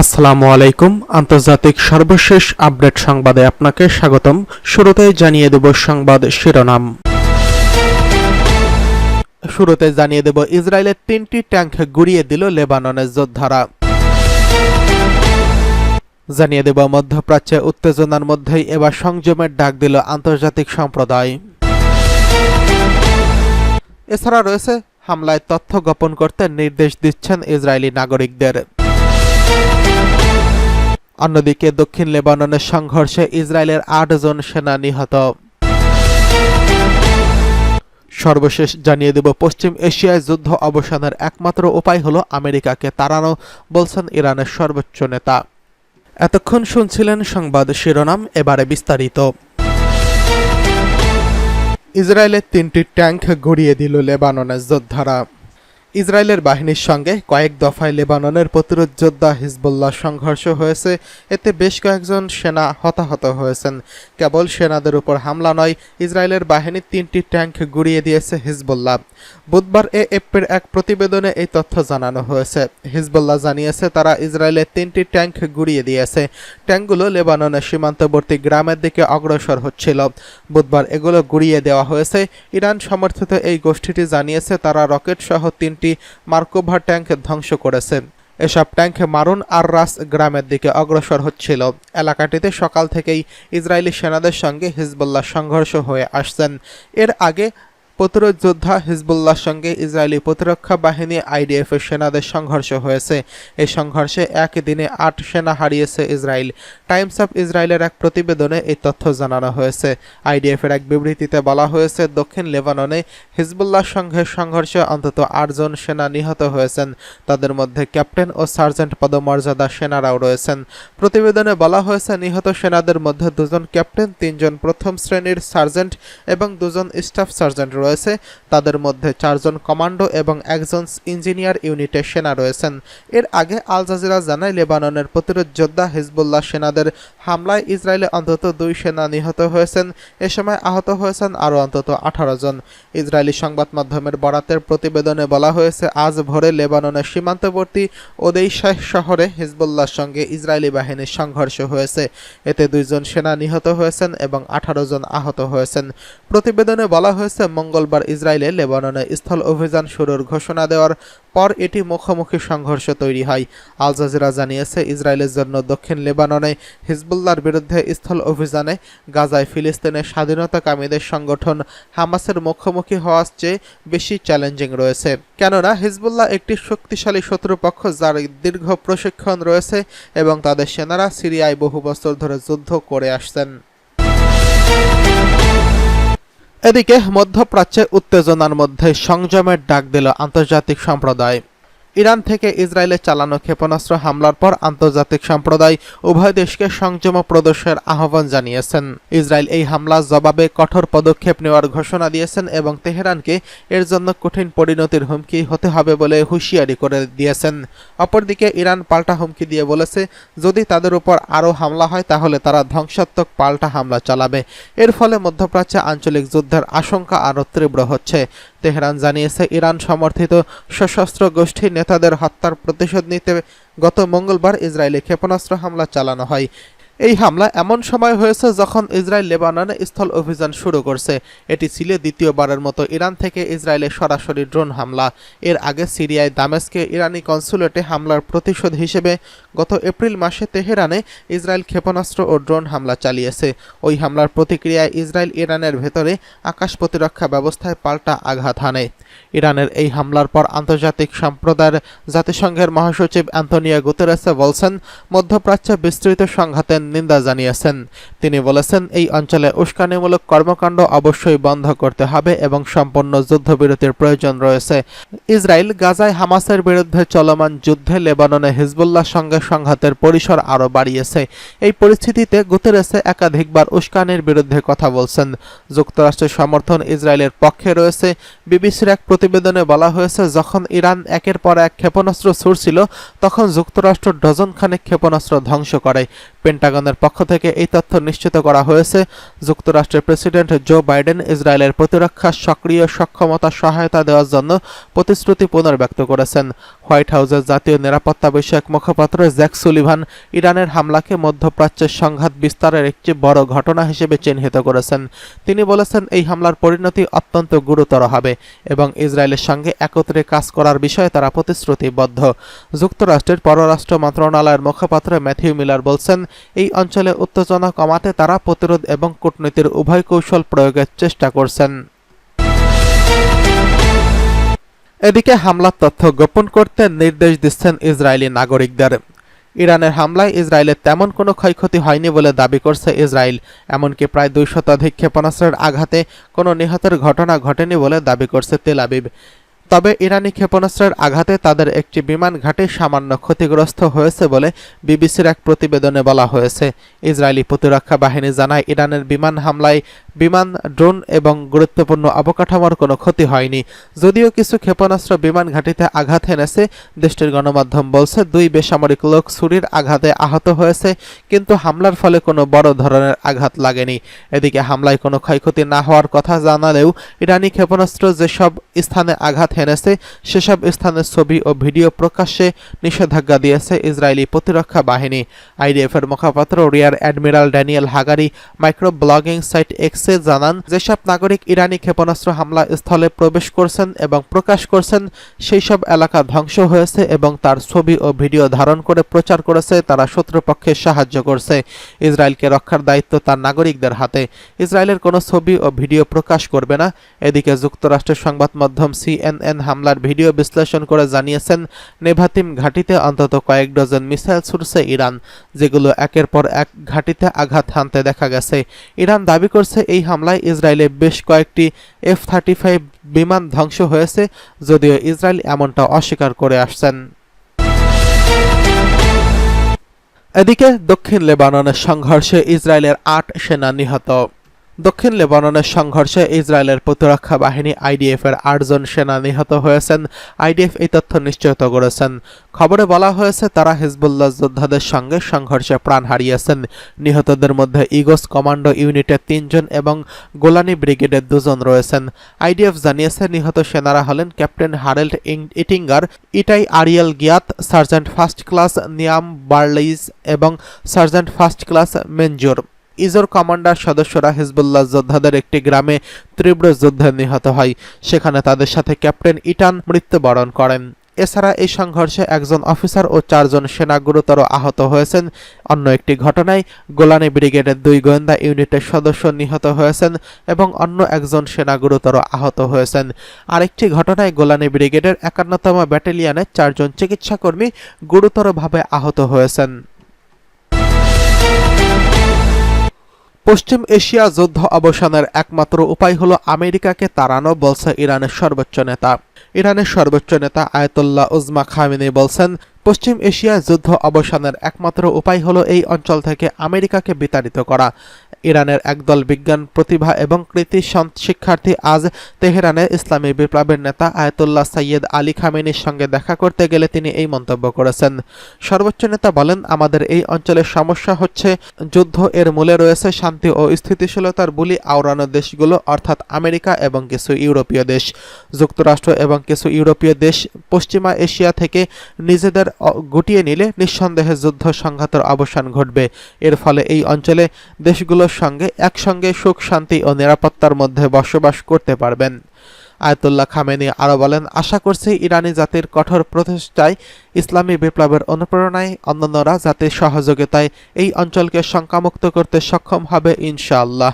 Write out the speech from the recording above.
আসসালামু আলাইকুম। আন্তর্জাতিক সর্বশেষ আপডেট সংবাদে আপনাকে স্বাগতম। শুরুতে জানিয়ে দেব সংবাদ শিরোনাম। শুরুতে জানিয়ে দেব, ইসরায়েলের তিনটি ট্যাঙ্ক গুড়িয়ে দিল লেবাননের যোদ্ধারা। জানিয়ে দেব, মধ্যপ্রাচ্যে উত্তেজনার মধ্যেই এবার সংযমের ডাক দিল আন্তর্জাতিক সম্প্রদায়। এছাড়া রয়েছে হামলায় তথ্য গোপন করতে নির্দেশ দিচ্ছেন ইসরায়েলি নাগরিকদের। অন্যদিকে দক্ষিণ লেবাননের সংঘর্ষে ইসরায়েলের আট জন সেনা নিহত। সর্বশেষ জানিয়ে দেব, পশ্চিম এশিয়ায় যুদ্ধ অবসানের একমাত্র উপায় হলো আমেরিকাকে তাড়ানো, বলছেন ইরানের সর্বোচ্চ নেতা। এতক্ষণ শুনছিলেন সংবাদ শিরোনাম, এবারে বিস্তারিত। ইসরায়েলের তিনটি ট্যাঙ্ক গড়িয়ে দিল লেবাননের যোদ্ধারা। ইসরায়েলের বাহিনীর সঙ্গে কয়েক দফায় লেবাননের প্রতিরোধ যোদ্ধা হিজবুল্লাহ সংঘর্ষ হয়েছে। এতে বেশ কয়েকজন সেনা হতাহত হয়েছেন। কেবল সেনাদের উপর হামলা নয়, ইসরায়েলের বাহিনী তিনটি ট্যাঙ্ক গুড়িয়ে দিয়েছে হিজবুল্লাহ। বুধবার এ এফপির এক প্রতিবেদনে এই তথ্য জানানো হয়েছে। হিজবুল্লাহ জানিয়েছে, তারা ইসরায়েলের তিনটি ট্যাঙ্ক গুড়িয়ে দিয়েছে। ট্যাঙ্কগুলো লেবাননের সীমান্তবর্তী গ্রামের দিকে অগ্রসর হচ্ছিল। বুধবার এগুলো গুড়িয়ে দেওয়া হয়েছে। ইরান সমর্থিত এই গোষ্ঠীটি জানিয়েছে, তারা রকেট সহ তিনটি মার্কোভা ট্যাঙ্ক ধ্বংস করেছে। এসব ট্যাঙ্ক মারুন আর রাস গ্রামের দিকে অগ্রসর হচ্ছিল। এলাকাটিতে সকাল থেকেই ইসরায়েলি সেনাদের সঙ্গে হিজবুল্লাহ সংঘর্ষ হয়ে আসছেন। এর আগে প্রতিরোধ যোদ্ধা হিজবুল্লাহর সঙ্গে ইসরায়েলি প্রতিরক্ষা বাহিনী আইডিএফ এর সেনাদের সংঘর্ষ হয়েছে। এই সংঘর্ষে এক দিনে আট সেনা হারিয়েছে ইসরায়েল। টাইমস অফ ইসরায়েলের এক প্রতিবেদনে এই তথ্য জানানো হয়েছে। আইডিএফ এর এক বিবৃতিতে বলা হয়েছে, দক্ষিণ লেবাননে হিজবুল্লাহর সঙ্গে সংঘর্ষে অন্তত আটজন সেনা নিহত হয়েছেন। তাদের মধ্যে ক্যাপ্টেন ও সার্জেন্ট পদমর্যাদা সেনারাও রয়েছেন। প্রতিবেদনে বলা হয়েছে, নিহত সেনাদের মধ্যে দুজন ক্যাপ্টেন, তিনজন প্রথম শ্রেণির সার্জেন্ট এবং দুজন স্টাফ সার্জেন্ট রয়েছে। তাদের মধ্যে চারজন কমান্ডো এবং একজন ইঞ্জিনিয়ার ইউনিটের সেনা রয়েছেন। এর আগে আল জাজিরা জানায়, লেবাননের প্রতিরোধ যোদ্ধা হিজবুল্লাহ সেনাদের হামলায় ইসরায়েলে অন্তত দুই সেনা নিহত হয়েছেন। এ সময় আহত হয়েছেন আরও অন্তত আঠারো জন। ইসরায়েলি সংবাদ মাধ্যমের বরাতের প্রতিবেদনে বলা হয়েছে, আজ ভোরে লেবাননের সীমান্তবর্তী ওদেইশাহ শহরে হিজবুল্লাহর সঙ্গে ইসরায়েলি বাহিনীর সংঘর্ষ হয়েছে। এতে দুইজন সেনা নিহত হয়েছেন এবং আঠারো জন আহত হয়েছেন। প্রতিবেদনে বলা হয়েছে মঙ্গলবার ইসরায়েলে লেবাননে স্থল অভিযান শুরুর ঘোষণা দেওয়ার পর এটি মুখোমুখি সংঘর্ষ তৈরি হয়। আল জাজিরা জানিয়েছে, ইসরায়েলের জন্য দক্ষিণ লেবাননে হিজবুল্লাহর বিরুদ্ধে স্থল অভিযানে গাজায় ফিলিস্তিনের স্বাধীনতাকামীদের সংগঠন হামাসের মুখোমুখি হওয়ার চেয়ে বেশি চ্যালেঞ্জিং রয়েছে। কেননা, হিজবুল্লাহ একটি শক্তিশালী শত্রুপক্ষ যার দীর্ঘ প্রশিক্ষণ রয়েছে এবং তাদের সেনারা সিরিয়ায় বহু বছর ধরে যুদ্ধ করে আসছেন। এদিকে মধ্যপ্রাচ্যের উত্তেজনার মধ্যে সংযমের ডাক দিল আন্তর্জাতিক সম্প্রদায়। ইরান থেকে ইসরায়েলের চালানো ক্ষেপণাস্ত্র হামলার পর আন্তর্জাতিক সম্প্রদায় উভয় দেশকে সংযম প্রদর্শের আহ্বান জানিয়েছেন। ইসরায়েল এই হামলার জবাবে কঠোর পদক্ষেপ নেওয়ার ঘোষণা দিয়েছেন এবং তেহরানকে এর জন্য কঠিন পরিণতির হুমকি হতে হবে বলে হুঁশিয়ারি করে দিয়েছেন। অপরদিকে ইরান পাল্টা হুমকি দিয়ে বলেছে, যদি তাদের উপর আরও হামলা হয়, তাহলে তারা ধ্বংসাত্মক পাল্টা হামলা চালাবে। এর ফলে মধ্যপ্রাচ্যে আঞ্চলিক যুদ্ধের আশঙ্কা আরও তীব্র হচ্ছে। তেহরান জানিয়েছে, ইরান সমর্থিত সশস্ত্র গোষ্ঠীর নেতাদের হত্যার প্রতিশোধ নিতে গত মঙ্গলবার ইসরায়েলে ক্ষেপণাস্ত্র হামলা চালানো হয়। এই হামলা এমন সময় হয়েছে যখন ইসরায়েল লেবাননে স্থল অভিযান শুরু করছে। এটি ছিল দ্বিতীয়বারের মতো ইরান থেকে ইসরায়েলে সরাসরি ড্রোন হামলা। এর আগে সিরিয়ায় দামেস্কে ইরানি কনসুলেটে হামলার প্রতিশোধ হিসেবে গত এপ্রিল মাসে তেহরানে ইসরায়েল ক্ষেপণাস্ত্র ও ড্রোন হামলা চালিয়েছে। ওই হামলার প্রতিক্রিয়ায় ইসরায়েল ইরানের ভেতরে আকাশ প্রতিরক্ষা ব্যবস্থায় পাল্টা আঘাত হানে। ইরানের এই হামলার পর আন্তর্জাতিক সম্প্রদায়ের জাতিসংঘের মহাসচিব অ্যান্তনিয়া গুতেরেসে বলছেন, মধ্যপ্রাচ্যে বিস্তৃত সংঘাতের নিন্দা জানিয়েছেন। তিনি বলেছেন, এই অঞ্চলে উস্কানিমূলক কর্মকাণ্ড অবশ্যই বন্ধ করতে হবে এবং সম্পূর্ণ যুদ্ধবিরতির প্রয়োজন রয়েছে। ইসরায়েল গাজায় হামাসের বিরুদ্ধে চলমান যুদ্ধে লেবাননে হিজবুল্লাহ সঙ্গে সংঘাতের পরিসর আরও বাড়িয়েছে। এই পরিস্থিতিতে গুতেরেসে একাধিকবার উস্কানির বিরুদ্ধে কথা বলছেন। যুক্তরাষ্ট্রের সমর্থন ইসরায়েলের পক্ষে রয়েছে। বিবিসির এক প্রতিবেদনে বলা হয়েছে, যখন ইরান একের পর এক ক্ষেপণাস্ত্র ছুড়ছিল, তখন যুক্তরাষ্ট্র ডজন খানেক ক্ষেপণাস্ত্র ধ্বংস করে। পেন্টাগনের পক্ষ থেকে এই তথ্য নিশ্চিত করা হয়েছে। যুক্তরাষ্ট্রের প্রেসিডেন্ট জো বাইডেন ইসরায়েলের প্রতিরক্ষা সক্রিয় সক্ষমতা সহায়তা দেওয়ার জন্য প্রতিশ্রুতি পুনর্ব্যক্ত করেছেন। হোয়াইট হাউসের জাতীয় নিরাপত্তা বিষয়ক মুখপাত্র জ্যাক সুলিভান ইরানের হামলাকে মধ্যপ্রাচ্যের সংঘাত বিস্তারের একটি বড় ঘটনা হিসেবে চিহ্নিত করেছেন। তিনি বলেছেন, এই হামলার পরিণতি অত্যন্ত গুরুতর হবে এবং ইসরায়েলের সঙ্গে একত্রে কাজ করার বিষয়ে তারা প্রতিশ্রুতিবদ্ধ। যুক্তরাষ্ট্রের পররাষ্ট্র মন্ত্রণালয়ের মুখপাত্র ম্যাথিউ মিলার বলছেন এই অঞ্চলে উত্তেজনা কমাতে তারা প্রতিরোধ এবং কূটনীতির উভয় কৌশল প্রয়োগের চেষ্টা করছেন। এদিকে হামলার তথ্য গোপন করতে নির্দেশ দিচ্ছেন ইসরায়েলি নাগরিকদের। ইরানের হামলায় ইসরায়েলের তেমন কোনো ক্ষয়ক্ষতি হয়নি বলে দাবি করছে ইসরায়েল, এমনকি প্রায় দুই শতাধিক ক্ষেপণাস্ত্রের আঘাতে কোনো নিহতের ঘটনা ঘটেনি বলে দাবি করছে তেল আবিব। তবে ইরানি ক্ষেপণাস্ত্রের আঘাতে তাদের একটি বিমান ঘাঁটি সামান্য ক্ষতিগ্রস্ত হয়েছে বলে বিবিসির এক প্রতিবেদনে বলা হয়েছে। ইসরায়েলি প্রতিরক্ষা বাহিনী জানায়, ইরানের বিমান হামলায় বিমান, ড্রোন এবং গুরুত্বপূর্ণ অবকাঠামোর কোনো ক্ষতি হয়নি। যদিও কিছু ক্ষেপণাস্ত্র বিমান ঘাঁটিতে আঘাত এনেছে দেশটির গণমাধ্যম বলছে দুই বেসামরিক লোক ছুরির আঘাতে আহত হয়েছে, কিন্তু হামলার ফলে কোনো বড় ধরনের আঘাত লাগেনি। এদিকে হামলায় কোনো ক্ষয়ক্ষতি না হওয়ার কথা জানালেও ইরানি ক্ষেপণাস্ত্র যেসব স্থানে আঘাত হেনেছে, সেসব স্থানের ছবি ও ভিডিও প্রকাশ্যে নিষেধাজ্ঞা দিয়েছে ইসরায়েলি প্রতিরক্ষা বাহিনী। আইডিএফের মুখপাত্র rear admiral Daniel Hagari microblogging site এক্সে জানান, যেসব নাগরিক ইরানি ক্ষেপণাস্ত্র হামলা স্থলে প্রবেশ করছেন এবং প্রকাশ করছেন সেই সব এলাকা ধ্বংস হয়েছে এবং তার ছবি ও ভিডিও ধারণ করে প্রচার করেছে, তারা শত্রুপক্ষে সাহায্য করছে। ইসরায়েলকে রক্ষার দায়িত্ব তার নাগরিকদের হাতে। ইসরায়েলের কোনো ছবি ও ভিডিও প্রকাশ করবে না। এদিকে যুক্তরাষ্ট্রের সংবাদ মাধ্যম সিএনএন হামলার ভিডিও বিশ্লেষণ করে জানিয়েছেন, নেভাতিম ঘাঁটিতে অন্তত কয়েক ডজন মিসাইল ছুটছে ইরান, যেগুলো একের পর এক ঘাঁটিতে আঘাত হানতে দেখা গেছে। ইরান দাবি করছে এই হামলায় ইসরায়েলে বেশ কয়েকটি এফ থার্টি ফাইভ বিমান ধ্বংস হয়েছে, যদিও ইসরায়েল এমনটা অস্বীকার করে আসছেন। এদিকে দক্ষিণ লেবাননের সংঘর্ষে ইসরায়েলের আট সেনা নিহত। দক্ষিণ লেবাননের সংঘর্ষে ইসরায়েলের প্রতিরক্ষা বাহিনী আইডিএফ এর আটজন সেনা নিহত হয়েছেন। আইডিএফ এই তথ্য নিশ্চিত করেছেন। খবরে বলা হয়েছে, তারা হিজবুল্লাহ যোদ্ধাদের সঙ্গে সংঘর্ষে প্রাণ হারিয়েছেন। নিহতদের মধ্যে ইগোস কমান্ডো ইউনিটের তিনজন এবং গোলানি ব্রিগেডের দুজন রয়েছেন। আইডিএফ জানিয়েছে, নিহত সেনারা হলেন captain Harold Ettinger, Itai Ariel Giat, sergeant first class নিয়াম বার্লিজ এবং সার্জেন্ট ফার্স্ট ক্লাস মেনজুর। ইজোর কমান্ডার সদস্যরা হিজবুল্লাহ যোদ্ধাদের একটি গ্রামে তীব্র যুদ্ধে নিহত হয়। সেখানে তাদের সাথে ক্যাপ্টেন ইটান মৃত্যুবরণ করেন। এছাড়া এই সংঘর্ষে একজন অফিসার ও চারজন সেনা গুরুতর আহত হয়েছেন। অন্য একটি ঘটনায় গোলানি ব্রিগেডের দুই গোয়েন্দা ইউনিটের সদস্য নিহত হয়েছেন এবং অন্য একজন সেনা গুরুতর আহত হয়েছেন। আরেকটি ঘটনায় গোলানি ব্রিগেডের একান্নতম ব্যাটালিয়নের চারজন চিকিৎসাকর্মী গুরুতরভাবে আহত হয়েছেন। পশ্চিম এশিয়া যুদ্ধ অবসানের একমাত্র উপায় হল আমেরিকাকে তাড়ানো বলছে ইরানের সর্বোচ্চ নেতা। ইরানের সর্বোচ্চ নেতা আয়তুল্লাহ উজমা খামিনি বলছেন, পশ্চিম এশিয়া যুদ্ধ অবসানের একমাত্র উপায় হলো এই অঞ্চল থেকে আমেরিকাকে বিতাড়িত করা। ইরানের একদল বিজ্ঞান প্রতিভা এবং কৃতি শিক্ষার্থী আজ তেহরানের ইসলামী বিপ্লবের নেতা আয়তুল্লাহ সৈয়দ আলী খামেনির সঙ্গে দেখা করতে গেলে তিনি এই মন্তব্য করেছেন। সর্বোচ্চ নেতা বলেন, আমাদের এই অঞ্চলের সমস্যা হচ্ছে যুদ্ধ এর মূলে রয়েছে শান্তি ও স্থিতিশীলতার বুলি আওড়ানো দেশগুলো, অর্থাৎ আমেরিকা এবং কিছু ইউরোপীয় দেশ। যুক্তরাষ্ট্র এবং কিছু ইউরোপীয় দেশ পশ্চিমা এশিয়া থেকে নিজেদের গুটিয়ে নিলে নিঃসন্দেহে যুদ্ধ সংঘাতের অবসান ঘটবে। এর ফলে এই অঞ্চলে দেশগুলোর সঙ্গে একসঙ্গে সুখ, শান্তি ও নিরাপত্তার মধ্যে বসবাস করতে পারবেন। আয়তুল্লাহ খামেনি আরও বলেন, আশা করছি ইরানি জাতির কঠোর প্রচেষ্টায় ইসলামী বিপ্লবের অনুপ্রেরণায় অন্যান্যরা জাতির সহযোগিতায় এই অঞ্চলকে শঙ্কামুক্ত করতে সক্ষম হবে ইনশাআল্লাহ।